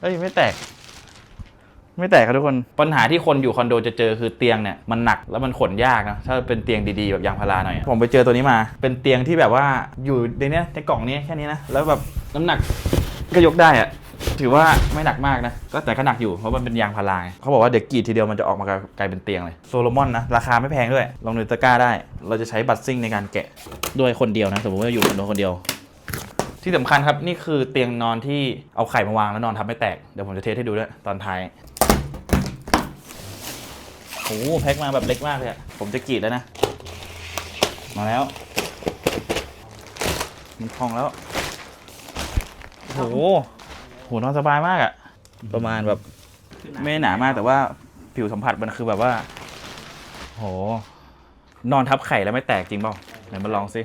เอ้ยไม่แตก ไม่แตกครับทุกคน ปัญหาที่คนอยู่คอนโดจะเจอคือเตียงเนี่ยมันหนักแล้วมันขนยากนะ ถ้าเป็นเตียงดีๆแบบยางพาราหน่อยอะผมไปเจอตัวนี้มา เป็นเตียงที่แบบว่าอยู่ในเนี้ยในกล่องนี้แค่นี้นะ แล้วแบบน้ำหนักก็ยกได้อะถือว่าไม่หนักมากนะ ก็แต่ก็หนักอยู่เพราะมันเป็นยางพาราไงเขาบอกว่าเดี๋ยวกรีดทีเดียวมันจะออกมากลายเป็นเตียงเลยโซโลมอนนะ ราคาไม่แพงด้วย ลองดูตะกร้าได้ เราจะใช้บัตรซิ่งในการแกะด้วยคนเดียวนะ สมมติว่าอยู่คอนโดคนเดียว ที่สำคัญครับนี่คือเตียงนอนที่เอาไข่มาวางแล้วนอนทับไม่แตก เดี๋ยวผมจะเทสให้ดูด้วยตอนท้ายโอ้โหแพ็คมาแบบเล็กมากเลยผมจะกรีดแล้วนะ มาแล้ว มันพองแล้วโอ้โหโหนอนสบายมากอะประมาณแบบ ไม่หนามากแต่ว่าผิวสัมผัสมันคือแบบว่าโหนอนทับไข่แล้วไม่แตกจริงเปล่าไหนมาลองสิ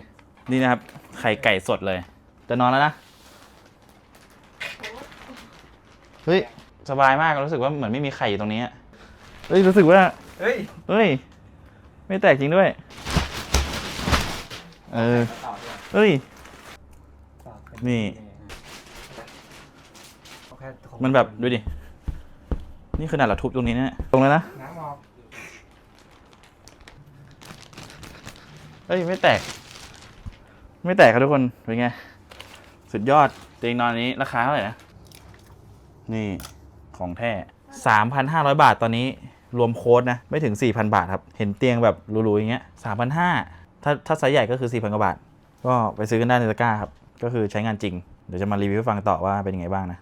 นี่นะครับ ไข่ไก่สดเลย จะนอนแล้วนะ เฮ้ย สบายมาก รู้สึกว่าเหมือนไม่มีไข่อยู่ตรงนี้อะเฮ้ย รู้สึกว่า เฮ้ยเฮ้ย ไม่แตกจริงด้วย เออ ต่อด้วยเฮ้ย ต่อเป็นี่ โอเคของมันแบบดูดิ นี่ขนาดเราทุบตรงนี้นะตรงแล้วนะ น้ำออกเฮ้ย ไม่แตก ไม่แตกครับทุกคน เป็นไง สุดยอดเตียงนอนนี้ราคาเท่าไหร่นะ นี่ของแท้สามพันห้าร้อยบาทตอนนี้ รวมโค้ดนะ ไม่ถึงสี่พันบาทครับ เห็นเตียงแบบหรูๆอย่างเงี้ยสามพันห้าถ้าถ้าไซส์ใหญ่ก็คือสี่พันกว่าบาท ก็ไปซื้อกันได้ในตะกร้าครับ ก็คือใช้งานจริง เดี๋ยวจะมารีวิวให้ฟังต่อว่าเป็นยังไงบ้างนะ